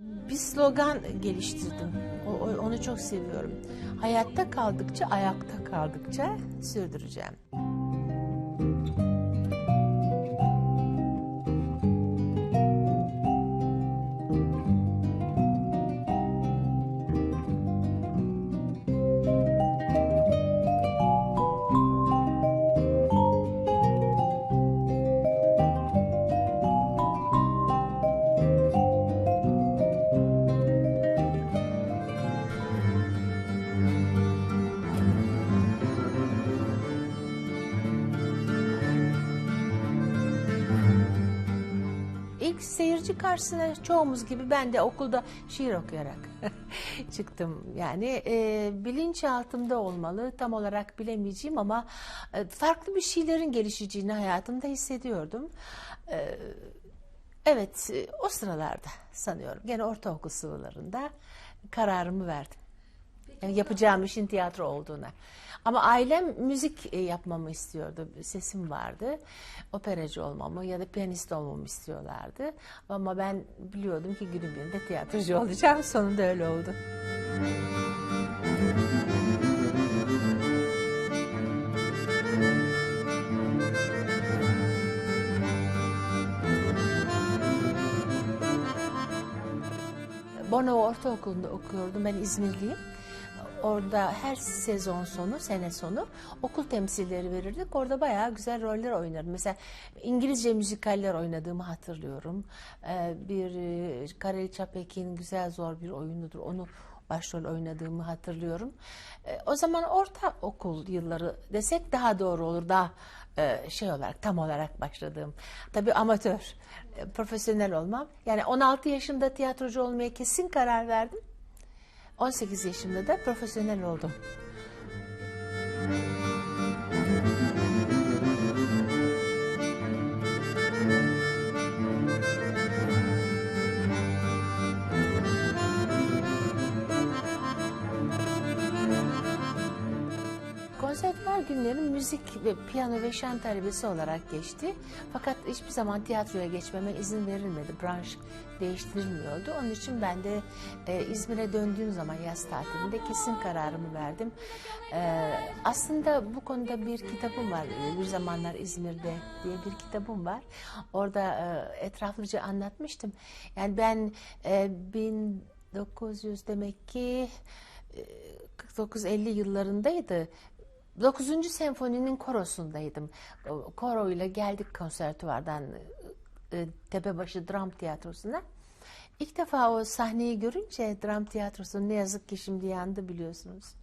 Bir slogan geliştirdim. O- onu çok seviyorum. Hayatta kaldıkça, ayakta kaldıkça sürdüreceğim. Karşısına çoğumuz gibi ben de okulda şiir okuyarak çıktım. Yani e, bilinçaltımda olmalı tam olarak bilemeyeceğim ama e, farklı bir şeylerin gelişeceğini hayatımda hissediyordum. E, evet e, o sıralarda sanıyorum gene ortaokul sıvılarında kararımı verdim. Yani yapacağım işin tiyatro olduğuna. Ama ailem müzik e, yapmamı istiyordu. Sesim vardı. Operacı olmamı ya da piyanist olmamı istiyorlardı. Ama ben biliyordum ki günün birinde tiyatrocu olacağım. Sonunda öyle oldu. Bono Ortaokulu'nda okuyordum. Ben İzmirliyim. Orada her sezon sonu, sene sonu okul temsilleri verirdik. Orada bayağı güzel roller oynardım. Mesela İngilizce müzikaller oynadığımı hatırlıyorum. Ee, bir e, Kareli Çapek'in güzel zor bir oyunudur. Onu başrol oynadığımı hatırlıyorum. Ee, o zaman orta okul yılları desek daha doğru olur. Daha e, şey olarak tam olarak başladığım. Tabii amatör, e, profesyonel olmam. Yani 16 yaşında tiyatrocu olmaya kesin karar verdim. 18 yaşımda da profesyonel oldum. Konservatuvar günlerim müzik ve piyano ve şan talebesi olarak geçti. Fakat hiçbir zaman tiyatroya geçmeme izin verilmedi. Branş değiştirilmiyordu. Onun için ben de e, İzmir'e döndüğüm zaman yaz tatilinde kesin kararımı verdim. E, aslında bu konuda bir kitabım var. E, Bir zamanlar İzmir'de diye bir kitabım var. Orada e, etraflıca anlatmıştım. Yani ben e, 1900 demek ki 49-50 yıllarındaydı. 9. senfoninin korosundaydım. Koroyla geldik konservatuvardan e, Tepebaşı Dram Tiyatrosu'na. İlk defa o sahneyi görünce dram tiyatrosu ne yazık ki şimdi yandı biliyorsunuz.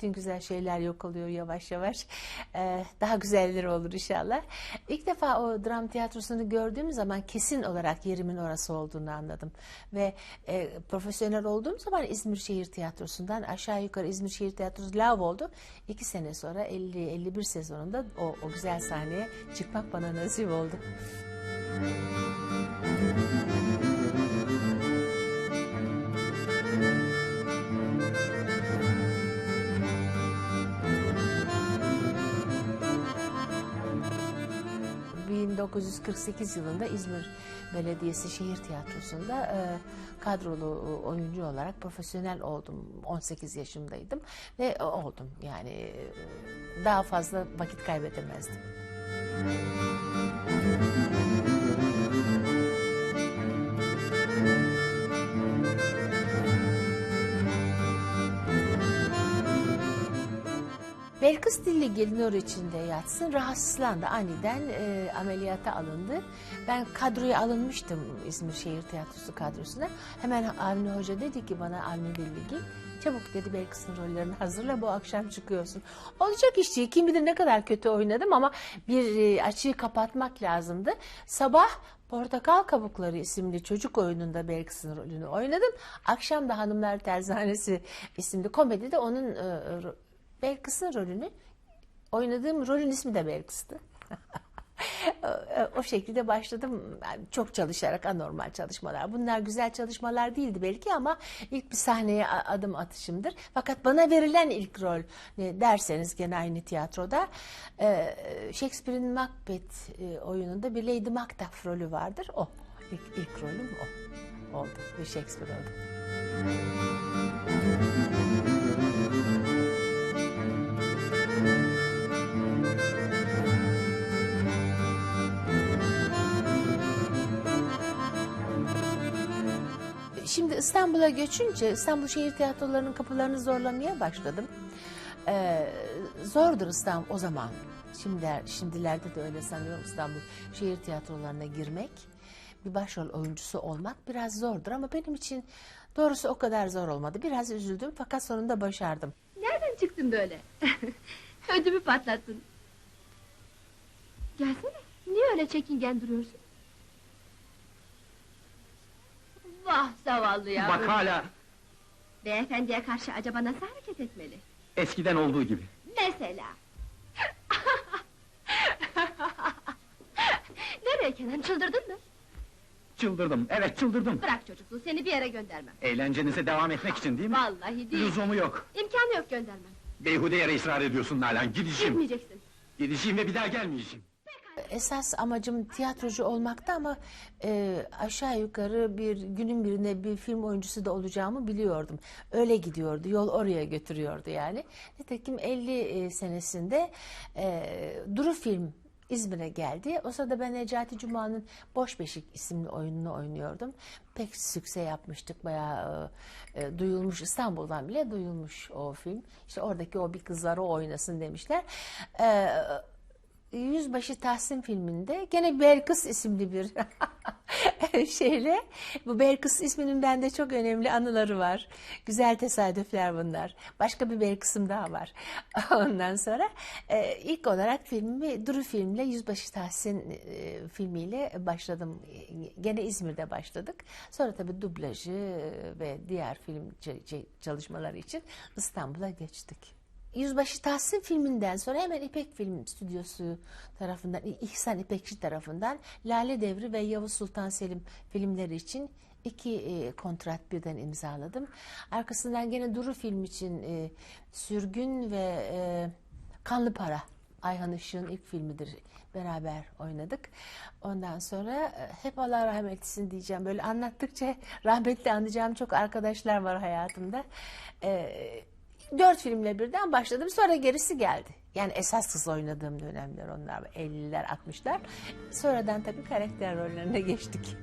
Bütün güzel şeyler yok oluyor yavaş yavaş. Ee, daha güzelleri olur inşallah. İlk defa o dram tiyatrosunu gördüğüm zaman kesin olarak yerimin orası olduğunu anladım. Ve e, profesyonel olduğum zaman İzmir Şehir Tiyatrosu'ndan aşağı yukarı İzmir Şehir Tiyatrosu lav oldu. İki sene sonra 50-51 sezonunda o, o güzel sahneye çıkmak bana nasip oldu. ...1948 yılında İzmir Belediyesi Şehir Tiyatrosu'nda e, kadrolu oyuncu olarak profesyonel oldum. 18 yaşımdaydım ve oldum. Yani e, daha fazla vakit kaybedemezdim. Belkıs Dilli Gelinor içinde yatsın. Rahatsızlandı. Aniden e, ameliyata alındı. Ben kadroya alınmıştım İzmir Şehir Tiyatrosu kadrosuna. Hemen Avni Hoca dedi ki bana Avni Dilligil çabuk dedi Belkıs'ın rollerini hazırla bu akşam çıkıyorsun. Olacak iş değil. Kim bilir ne kadar kötü oynadım ama bir e, açığı kapatmak lazımdı. Sabah Portakal Kabukları isimli çocuk oyununda Belkıs'ın rolünü oynadım. Akşam da Hanımlar Terzanesi isimli komedide onun e, Belkıs'ın rolünü oynadığım rolün ismi de Belkıs'tı. o şekilde başladım. Yani çok çalışarak anormal çalışmalar. Bunlar güzel çalışmalar değildi belki ama ilk bir sahneye adım atışımdır. Fakat bana verilen ilk rol ne derseniz gene aynı tiyatroda e, Shakespeare'in Macbeth e, oyununda bir Lady Macduff rolü vardır. O. İlk, ilk rolüm o. oldu ve Shakespeare oldu. Şimdi İstanbul'a göçünce İstanbul Şehir Tiyatroları'nın kapılarını zorlamaya başladım. Ee, zordur İstanbul o zaman. Şimdiler, şimdilerde de öyle sanıyorum İstanbul Şehir Tiyatroları'na girmek. Bir başrol oyuncusu olmak biraz zordur ama benim için doğrusu o kadar zor olmadı. Biraz üzüldüm fakat sonunda başardım. Nereden çıktın böyle? Ödümü patlattın. Gelsene. Niye öyle çekingen duruyorsun? Vah zavallı yavrum. Bak hala Beyefendiye karşı acaba nasıl hareket etmeli? eskiden olduğu gibi. Mesela. Nereye Kenan çıldırdın mı? Çıldırdım, evet çıldırdım. Bırak çocukluğu seni bir yere göndermem. Eğlencenize devam etmek için değil mi? Vallahi değil. Lüzumu yok. İmkanı yok göndermem. Beyhude yere ısrar ediyorsun Nalan. Gideceğim. Gitmeyeceksin. Gideceğim ve bir daha gelmeyeceğim. Esas amacım tiyatrocu olmakta ama e, aşağı yukarı bir günün birine bir film oyuncusu da olacağımı biliyordum. Öyle gidiyordu, yol oraya götürüyordu yani. Nitekim 50 e, senesinde e, Duru Film İzmir'e geldi. O sırada ben Necati Cuma'nın Boş Beşik isimli oyununu oynuyordum. Pek sükse yapmıştık. Bayağı e, duyulmuş. İstanbul'dan bile duyulmuş o film. İşte oradaki o bir kızları oynasın demişler. E, Yüzbaşı Tahsin filminde gene Belkıs isimli bir şeyle bu Belkıs isminin bende çok önemli anıları var. Güzel tesadüfler bunlar. Başka bir Belkıs'ım daha var. Ondan sonra e, ilk olarak filmi Duru filmle Yüzbaşı Tahsin e, filmiyle başladım. Gene İzmir'de başladık. Sonra tabii dublajı ve diğer film çalışmaları için İstanbul'a geçtik. Yüzbaşı Tahsin filminden sonra hemen İpek Film Stüdyosu tarafından, İhsan İpekçi tarafından Lale Devri ve Yavuz Sultan Selim filmleri için iki e, kontrat birden imzaladım. Arkasından gene Duru film için e, Sürgün ve e, Kanlı Para Ayhan Işık'ın ilk filmidir. Beraber oynadık. Ondan sonra e, hep Allah rahmet etsin diyeceğim. Böyle anlattıkça rahmetli anlayacağım çok arkadaşlar var hayatımda. E, dört filmle birden başladım. Sonra gerisi geldi. Yani esas kız oynadığım dönemler onlar. 50'ler 60'lar. Sonradan tabii karakter rollerine geçtik.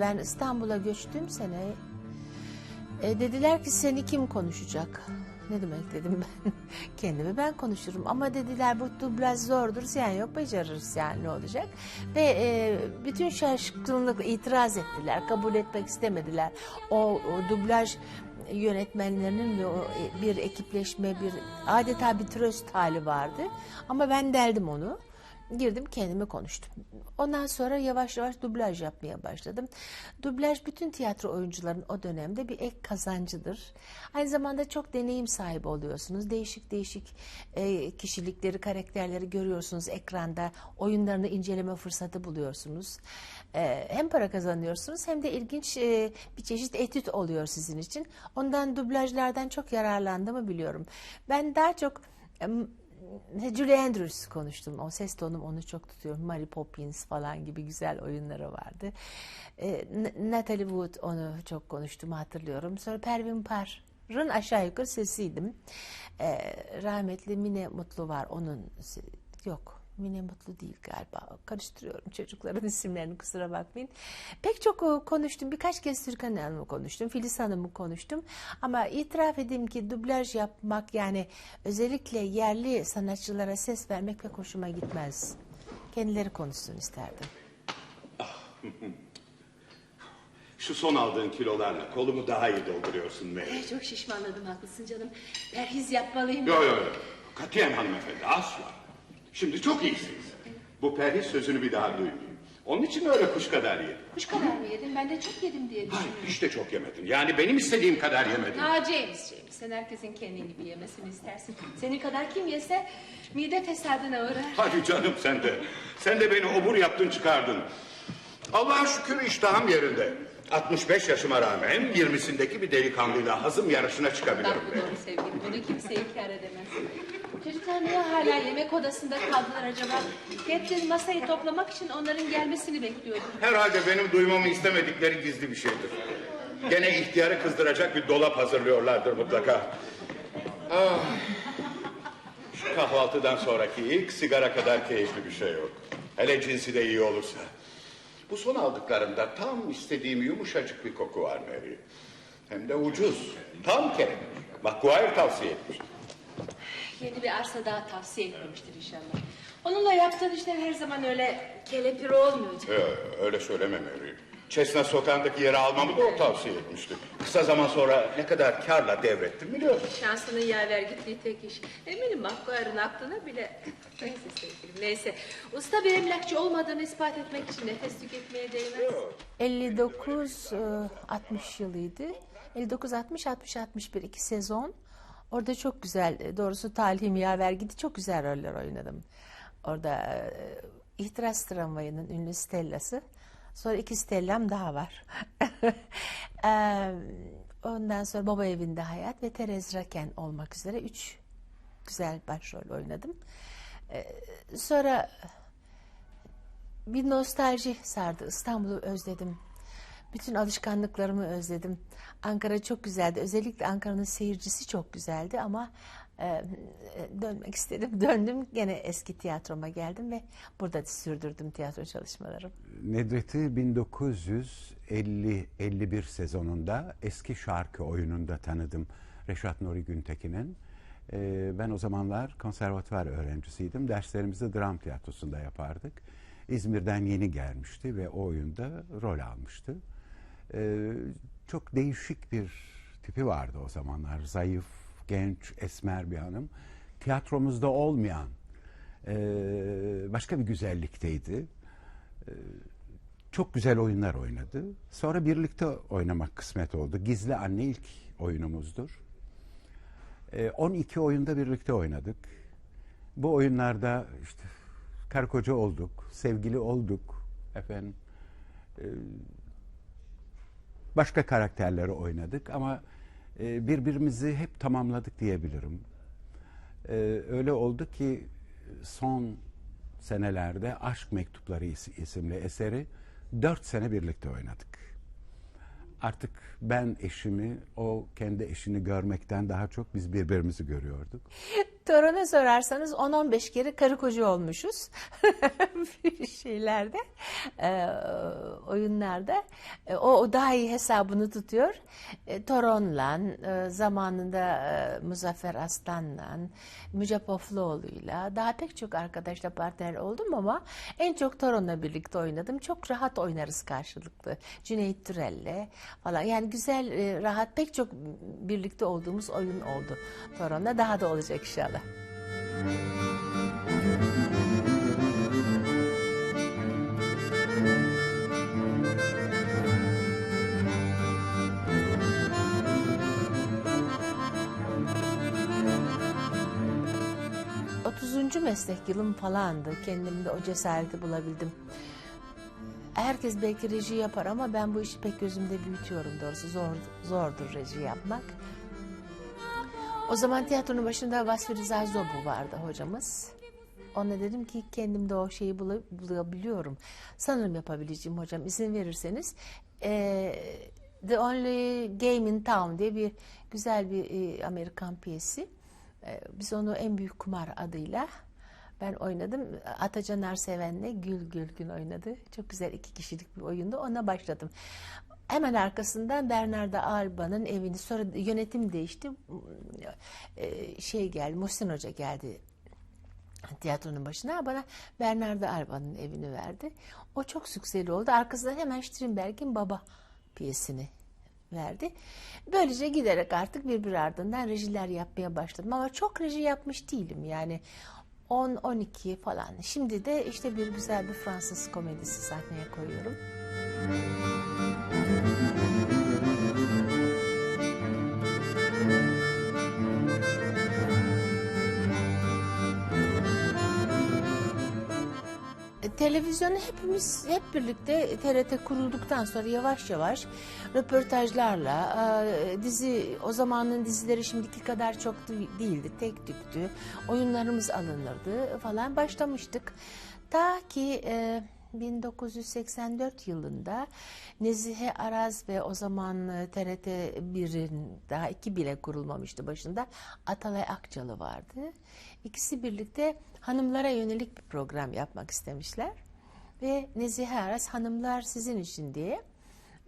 Ben İstanbul'a göçtüğüm sene e, dediler ki seni kim konuşacak? Ne demek dedim ben. Kendimi ben konuşurum ama dediler bu dublaj zordur. Sen yok beceririz yani ne olacak? Ve e, bütün şaşkınlık itiraz ettiler. Kabul etmek istemediler. O, o dublaj yönetmenlerinin o e, bir ekipleşme, bir adeta bir tröst hali vardı. Ama ben deldim onu. Girdim kendime konuştum. Ondan sonra yavaş yavaş dublaj yapmaya başladım. Dublaj bütün tiyatro oyuncuların o dönemde bir ek kazancıdır. Aynı zamanda çok deneyim sahibi oluyorsunuz. Değişik değişik e, kişilikleri, karakterleri görüyorsunuz ekranda. Oyunlarını inceleme fırsatı buluyorsunuz. E, hem para kazanıyorsunuz hem de ilginç e, bir çeşit etüt oluyor sizin için. Ondan dublajlardan çok yararlandığımı biliyorum. Ben daha çok... Julie Andrews konuştum. O ses tonum onu çok tutuyorum. Mary Poppins falan gibi güzel oyunları vardı. N- Natalie Wood onu çok konuştum hatırlıyorum. Sonra Pervin Parr'ın aşağı yukarı sesiydim. Ee, rahmetli Mine Mutlu var onun yok. Mine Mutlu değil galiba. Karıştırıyorum çocukların isimlerini kusura bakmayın. Pek çok e, konuştum. Birkaç kez Türkan Hanım'ı konuştum. Filiz Hanım'ı konuştum. Ama itiraf edeyim ki dublaj yapmak yani özellikle yerli sanatçılara ses vermek pek hoşuma gitmez. Kendileri konuşsun isterdim. Şu son aldığın kilolarla kolumu daha iyi dolduruyorsun Mary. Çok şişmanladım haklısın canım. Perhiz yapmalıyım. Yo yo yo. Katiyen hanımefendi asla. Şimdi çok iyisiniz. Bu perhiz sözünü bir daha duymayayım. Onun için öyle kuş kadar yedim. Kuş kadar mı yedim? Ben de çok yedim diye Hayır düşünüyorum. hiç de çok yemedin. Yani benim istediğim kadar yemedin. Aa James, James. Sen herkesin kendi gibi yemesini istersin. Senin kadar kim yese mide fesadına uğrar. Hadi canım sen de. Sen de beni obur yaptın çıkardın. Allah'a şükür iştahım yerinde. 65 yaşıma rağmen 20'sindeki bir delikanlıyla hazım yarışına çıkabilirim. Bak bu doğru sevgilim. Bunu kimse inkar edemez. Çocuklar niye hala yemek odasında kaldılar acaba? Captain masayı toplamak için onların gelmesini bekliyordu. Herhalde benim duymamı istemedikleri gizli bir şeydir. Gene ihtiyarı kızdıracak bir dolap hazırlıyorlardır mutlaka. Ah, şu kahvaltıdan sonraki ilk sigara kadar keyifli bir şey yok. Hele cinsi de iyi olursa. Bu son aldıklarımda tam istediğim yumuşacık bir koku var Mary. Hem de ucuz. Tam kerim. McGuire tavsiye etmiş. Yeni bir arsa daha tavsiye etmemiştir inşallah. Onunla yaptığın işler her zaman öyle kelepir olmuyor. Ee, öyle söyleme Mary. Chestnut sokağındaki yeri almamı da o tavsiye etmişti. Kısa zaman sonra ne kadar karla devrettim biliyorsun. Şansının yaver gittiği tek iş. Eminim Makbuar'ın aklına bile... Neyse sevgilim neyse. Usta bir emlakçı olmadığını ispat etmek için nefes tüketmeye değmez. 59 e, 60 yılıydı. 59 60 60 61 iki sezon. Orada çok güzel e, doğrusu talihim yaver gitti çok güzel roller oynadım. Orada e, İhtiras Tramvayı'nın ünlü Stella'sı. Sonra iki Stella'm daha var. Ondan sonra Baba Evinde Hayat ve Terez Raken olmak üzere üç güzel başrol oynadım. Sonra bir nostalji sardı. İstanbul'u özledim. Bütün alışkanlıklarımı özledim. Ankara çok güzeldi. Özellikle Ankara'nın seyircisi çok güzeldi ama e, dönmek istedim. Döndüm gene eski tiyatroma geldim ve burada sürdürdüm tiyatro çalışmalarım. Nedret'i 1950-51 sezonunda eski şarkı oyununda tanıdım Reşat Nuri Güntekin'in. Ee, ben o zamanlar konservatuvar öğrencisiydim. Derslerimizi dram tiyatrosunda yapardık. İzmir'den yeni gelmişti ve o oyunda rol almıştı. Ee, çok değişik bir tipi vardı o zamanlar. Zayıf, genç, esmer bir hanım. Tiyatromuzda olmayan e, başka bir güzellikteydi. E, çok güzel oyunlar oynadı. Sonra birlikte oynamak kısmet oldu. Gizli Anne ilk oyunumuzdur. E, 12 oyunda birlikte oynadık. Bu oyunlarda işte karı koca olduk, sevgili olduk. Efendim e, başka karakterleri oynadık ama e, birbirimizi hep tamamladık diyebilirim. E, öyle oldu ki son senelerde Aşk Mektupları is- isimli eseri dört sene birlikte oynadık. Artık ben eşimi, o kendi eşini görmekten daha çok biz birbirimizi görüyorduk. Torun'a sorarsanız 10-15 kere karı koca olmuşuz şeylerde, e, oyunlarda. E, o, o daha iyi hesabını tutuyor. E, Toron'la, e, zamanında e, Muzaffer Aslan'la, Müce Pofluoğlu'yla, daha pek çok arkadaşla partner oldum ama en çok Toron'la birlikte oynadım. Çok rahat oynarız karşılıklı. Cüneyt Türel'le falan. Yani güzel, e, rahat pek çok birlikte olduğumuz oyun oldu Toron'la. Daha da olacak inşallah. ...30. meslek yılım falandı. Kendimde o cesareti bulabildim. Herkes belki reji yapar ama ben bu işi pek gözümde büyütüyorum doğrusu. Zor, zordur reji yapmak. O zaman tiyatronun başında Vasfi Rıza Zobu vardı hocamız. Ona dedim ki kendimde o şeyi bula- bulabiliyorum. Sanırım yapabileceğim hocam izin verirseniz. Eee, The Only Game in Town diye bir güzel bir e, Amerikan piyesi. E, biz onu En Büyük Kumar adıyla ben oynadım. Atacan Arseven'le Gül Gülgün oynadı. Çok güzel iki kişilik bir oyundu. Ona başladım. Hemen arkasından Bernarda Alba'nın evini sonra yönetim değişti. Ee, şey geldi, Muhsin Hoca geldi tiyatronun başına bana Bernarda Alba'nın evini verdi. O çok sükseli oldu. Arkasından hemen Strindberg'in Baba piyesini verdi. Böylece giderek artık birbir ardından rejiler yapmaya başladım. Ama çok reji yapmış değilim yani. 10-12 falan. Şimdi de işte bir güzel bir Fransız komedisi sahneye koyuyorum. E, televizyonu hepimiz hep birlikte TRT kurulduktan sonra yavaş yavaş röportajlarla e, dizi o zamanın dizileri şimdiki kadar çok değildi tek tüktü oyunlarımız alınırdı falan başlamıştık. Ta ki e, 1984 yılında Nezihe Araz ve o zaman e, TRT 1'in daha iki bile kurulmamıştı başında Atalay Akçalı vardı. İkisi birlikte hanımlara yönelik bir program yapmak istemişler. Ve Nezihe Aras Hanımlar Sizin için diye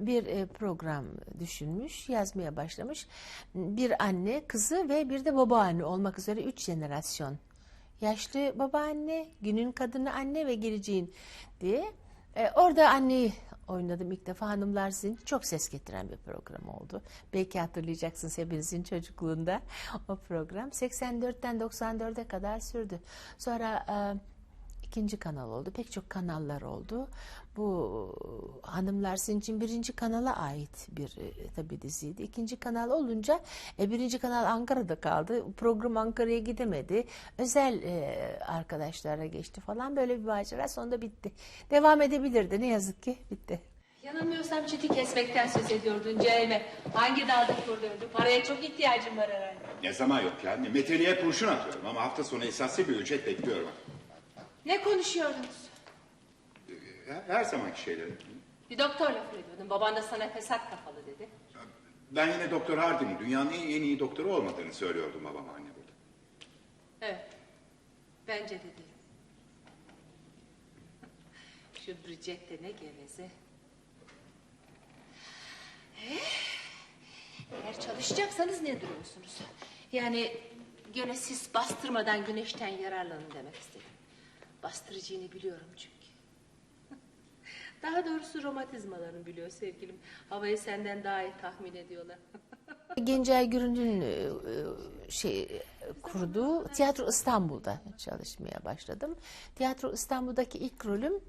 bir e, program düşünmüş, yazmaya başlamış. Bir anne, kızı ve bir de babaanne olmak üzere üç jenerasyon. Yaşlı babaanne, günün kadını anne ve geleceğin diye. E, orada anneyi oynadım ilk defa Hanımlar Sizin çok ses getiren bir program oldu. Belki hatırlayacaksınız hepinizin çocukluğunda o program. 84'ten 94'e kadar sürdü. Sonra e, ikinci kanal oldu. Pek çok kanallar oldu. Bu Hanımlar Sizin için birinci kanala ait bir e, tabi diziydi. İkinci kanal olunca e, birinci kanal Ankara'da kaldı. Program Ankara'ya gidemedi. Özel e, arkadaşlara geçti falan. Böyle bir macera sonunda bitti. Devam edebilirdi. Ne yazık ki bitti. Yanılmıyorsam çiti kesmekten söz ediyordun Cehime. Hangi dalda kurdurdu? Paraya çok ihtiyacım var herhalde. Ne zaman yok ya? Meteliğe kurşun atıyorum ama hafta sonu esaslı bir ücret bekliyorum. Ne konuşuyordunuz? Her, her zamanki şeyleri. Bir doktor lafı ediyordun. Baban da sana fesat kafalı dedi. Ben yine Doktor Hardin'in dünyanın en, en iyi doktoru olmadığını söylüyordum babama anne burada. Evet. Bence de değil. Şu Bridget de ne geveze. Eh, Eğer çalışacaksanız ne duruyorsunuz? Yani gene siz bastırmadan güneşten yararlanın demek istedim. Bastırıcını biliyorum çünkü. Daha doğrusu romatizmalarını biliyor sevgilim. Havayı senden daha iyi tahmin ediyorlar. Gencay Gürün'ün e, e, şey kurduğu Tiyatro İstanbul'da çalışmaya başladım. Tiyatro İstanbul'daki ilk rolüm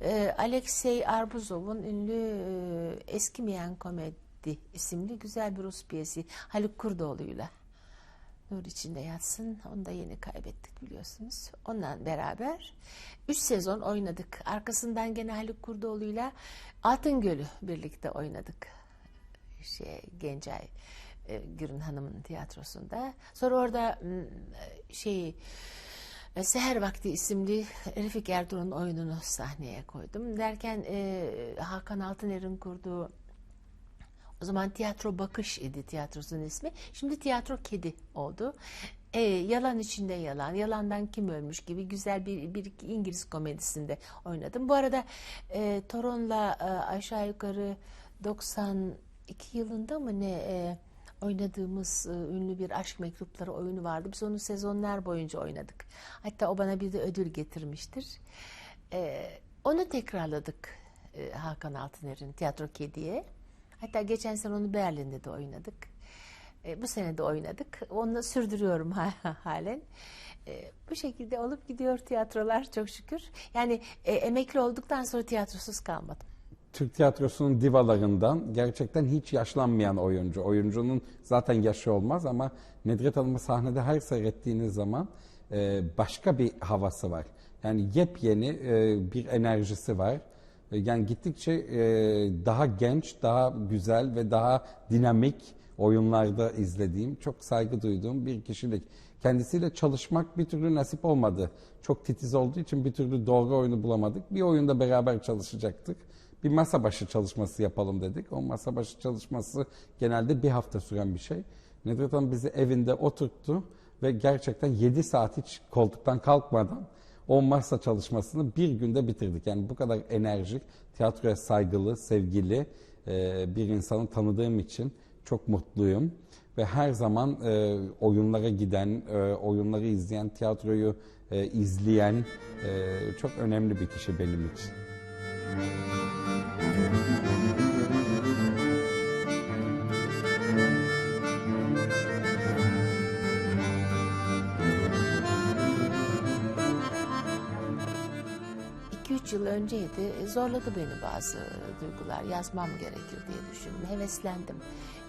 e, Alexey Arbuzov'un ünlü Eskimeyen Komedi isimli güzel bir Rus piyesi Haluk Kurdoğlu'yla. Nur içinde yatsın. Onu da yeni kaybettik biliyorsunuz. Onunla beraber üç sezon oynadık. Arkasından gene Haluk Kurdoğlu'yla Altın Gölü birlikte oynadık şey Gencay e, Gürün Hanım'ın tiyatrosunda. Sonra orada şey e, Seher Vakti isimli Refik Erdoğan'ın oyununu sahneye koydum. Derken e, Hakan Altıner'in kurduğu o zaman Tiyatro Bakış idi tiyatrosunun ismi. Şimdi Tiyatro Kedi oldu. E, yalan içinde yalan, yalandan kim ölmüş gibi güzel bir, bir İngiliz komedisinde oynadım. Bu arada e, Toron'la e, aşağı yukarı 92 yılında mı ne e, oynadığımız e, ünlü bir aşk mektupları oyunu vardı. Biz onu sezonlar boyunca oynadık. Hatta o bana bir de ödül getirmiştir. E, onu tekrarladık e, Hakan Altıner'in Tiyatro Kedi'ye. Hatta geçen sene onu Berlin'de de oynadık. E, bu sene de oynadık. Onu sürdürüyorum ha- halen. E, bu şekilde olup gidiyor tiyatrolar çok şükür. Yani e, emekli olduktan sonra tiyatrosuz kalmadım. Türk tiyatrosunun divalarından gerçekten hiç yaşlanmayan oyuncu. Oyuncunun zaten yaşı olmaz ama Nedret Hanım'ı sahnede her seyrettiğiniz zaman e, başka bir havası var. Yani yepyeni e, bir enerjisi var. Yani gittikçe e, daha genç, daha güzel ve daha dinamik oyunlarda izlediğim, çok saygı duyduğum bir kişilik. Kendisiyle çalışmak bir türlü nasip olmadı. Çok titiz olduğu için bir türlü doğru oyunu bulamadık. Bir oyunda beraber çalışacaktık. Bir masa başı çalışması yapalım dedik. O masa başı çalışması genelde bir hafta süren bir şey. Nedret Hanım bizi evinde oturttu ve gerçekten 7 saat hiç koltuktan kalkmadan o masa çalışmasını bir günde bitirdik. Yani bu kadar enerjik, tiyatroya saygılı, sevgili e, bir insanı tanıdığım için çok mutluyum. Ve her zaman e, oyunlara giden, e, oyunları izleyen, tiyatroyu izleyen çok önemli bir kişi benim için. İki üç yıl önceydi. E, Zorladı beni bazı duygular. Yazmam gerekir diye düşündüm. Heveslendim.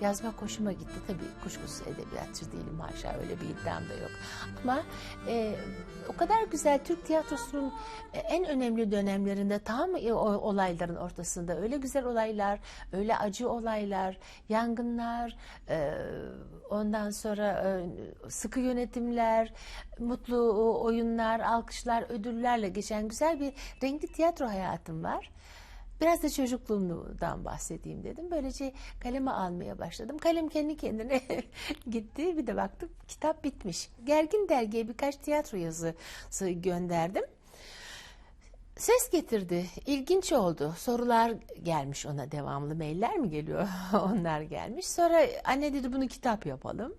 yazmak hoşuma gitti. Tabii kuşkusuz edebiyatçı değilim haşa öyle bir iddiam da yok. Ama e, o kadar güzel Türk tiyatrosunun e, en önemli dönemlerinde tam e, olayların ortasında öyle güzel olaylar, öyle acı olaylar, yangınlar, e, ondan sonra e, sıkı yönetimler, mutlu oyunlar, alkışlar, ödüllerle geçen güzel bir renkli tiyatro hayatım var. Biraz da çocukluğumdan bahsedeyim dedim. Böylece kaleme almaya başladım. Kalem kendi kendine gitti. Bir de baktım kitap bitmiş. Gergin dergiye birkaç tiyatro yazısı gönderdim. Ses getirdi. İlginç oldu. Sorular gelmiş ona devamlı. Mailler mi geliyor? Onlar gelmiş. Sonra anne dedi bunu kitap yapalım.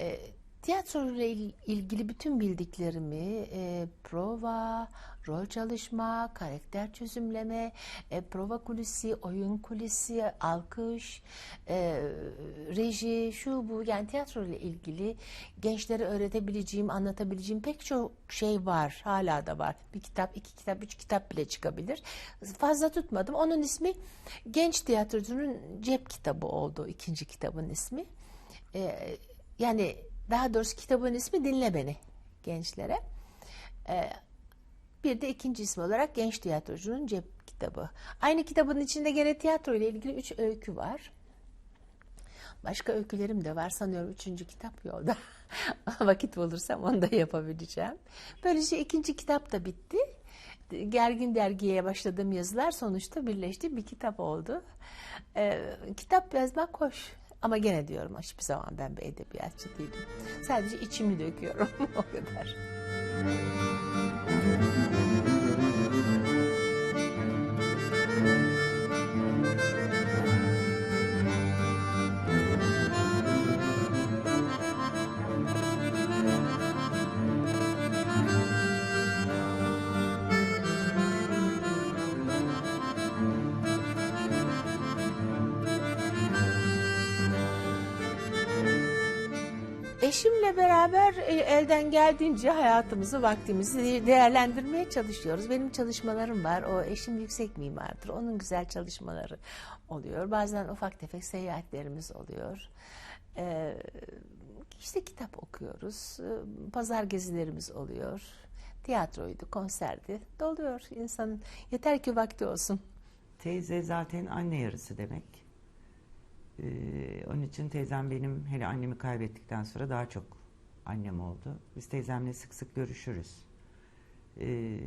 E, tiyatro ile il- ilgili bütün bildiklerimi e, prova, rol çalışma, karakter çözümleme, e, prova kulisi, oyun kulisi, alkış, e, reji, şu bu yani tiyatro ile ilgili gençlere öğretebileceğim, anlatabileceğim pek çok şey var. Hala da var. Bir kitap, iki kitap, üç kitap bile çıkabilir. Fazla tutmadım. Onun ismi Genç Tiyatrocunun Cep Kitabı oldu. ikinci kitabın ismi. E, yani daha doğrusu kitabın ismi Dinle Beni gençlere. Ee, bir de ikinci ismi olarak Genç Tiyatrocunun Cep Kitabı. Aynı kitabın içinde gene tiyatro ile ilgili üç öykü var. Başka öykülerim de var. Sanıyorum üçüncü kitap yolda. Vakit bulursam onu da yapabileceğim. Böylece ikinci kitap da bitti. Gergin dergiye başladığım yazılar sonuçta birleşti. Bir kitap oldu. Ee, kitap yazmak hoş. Ama gene diyorum hiçbir zaman ben bir edebiyatçı değilim. Sadece içimi döküyorum o kadar. Eşimle beraber e, elden geldiğince hayatımızı, vaktimizi değerlendirmeye çalışıyoruz. Benim çalışmalarım var. O eşim yüksek mimardır. Onun güzel çalışmaları oluyor. Bazen ufak tefek seyahatlerimiz oluyor. Ee, işte kitap okuyoruz. Ee, Pazar gezilerimiz oluyor. Tiyatroydu, konserdi. Doluyor insanın. Yeter ki vakti olsun. Teyze zaten anne yarısı demek. Ee, onun için teyzem benim hele annemi kaybettikten sonra daha çok annem oldu. Biz teyzemle sık sık görüşürüz. Ee,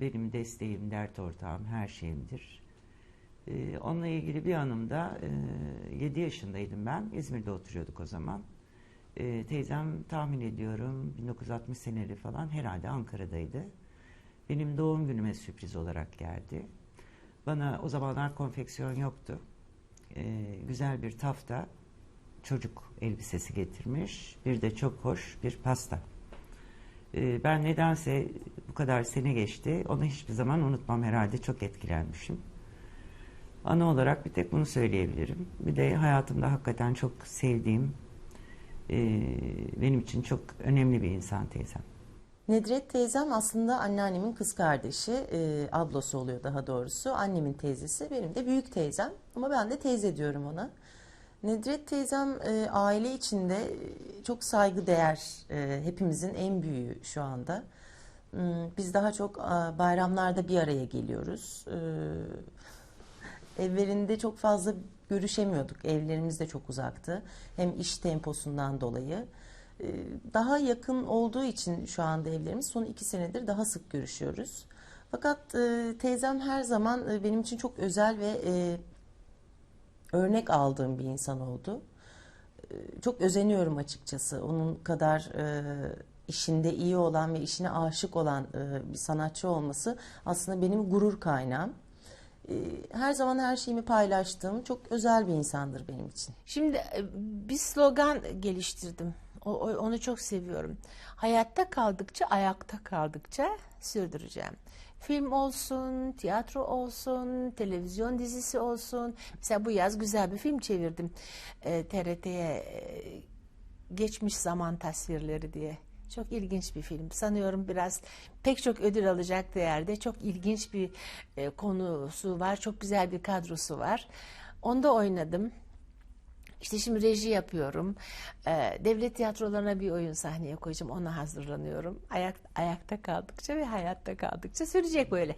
benim desteğim, dert ortağım, her şeyimdir. Ee, onunla ilgili bir anımda e, 7 yaşındaydım ben. İzmir'de oturuyorduk o zaman. Ee, teyzem tahmin ediyorum 1960 seneli falan herhalde Ankara'daydı. Benim doğum günüme sürpriz olarak geldi. Bana o zamanlar konfeksiyon yoktu. Ee, güzel bir tafta çocuk elbisesi getirmiş. Bir de çok hoş bir pasta. Ee, ben nedense bu kadar sene geçti. Onu hiçbir zaman unutmam herhalde. Çok etkilenmişim. Ana olarak bir tek bunu söyleyebilirim. Bir de hayatımda hakikaten çok sevdiğim, e, benim için çok önemli bir insan teyzem. Nedret teyzem aslında anneannemin kız kardeşi, e, ablası oluyor daha doğrusu. Annemin teyzesi, benim de büyük teyzem. Ama ben de teyze diyorum ona. Nedret teyzem e, aile içinde e, çok saygıdeğer, e, hepimizin en büyüğü şu anda. Hmm, Biz daha çok e, bayramlarda bir araya geliyoruz. E, evlerinde çok fazla görüşemiyorduk. Evlerimiz de çok uzaktı. Hem iş temposundan dolayı. Ee, Daha yakın olduğu için şu anda evlerimiz son iki senedir daha sık görüşüyoruz. Fakat e, teyzem her zaman e, benim için çok özel ve e, örnek aldığım bir insan oldu. E, Çok özeniyorum açıkçası. Onun kadar e, işinde iyi olan ve işine aşık olan e, bir sanatçı olması aslında benim gurur kaynağım. E, Her zaman her şeyimi paylaştığım çok özel bir insandır benim için. Şimdi e, bir slogan geliştirdim. Onu çok seviyorum. Hayatta kaldıkça, ayakta kaldıkça sürdüreceğim. Film olsun, tiyatro olsun, televizyon dizisi olsun. Mesela bu yaz güzel bir film çevirdim. E, TRT'ye geçmiş zaman tasvirleri diye. Çok ilginç bir film. Sanıyorum biraz pek çok ödül alacak değerde. Çok ilginç bir e, konusu var. Çok güzel bir kadrosu var. Onda oynadım. İşte şimdi reji yapıyorum. Ee, devlet tiyatrolarına bir oyun sahneye koyacağım. Ona hazırlanıyorum. Ayak, ayakta kaldıkça ve hayatta kaldıkça sürecek böyle.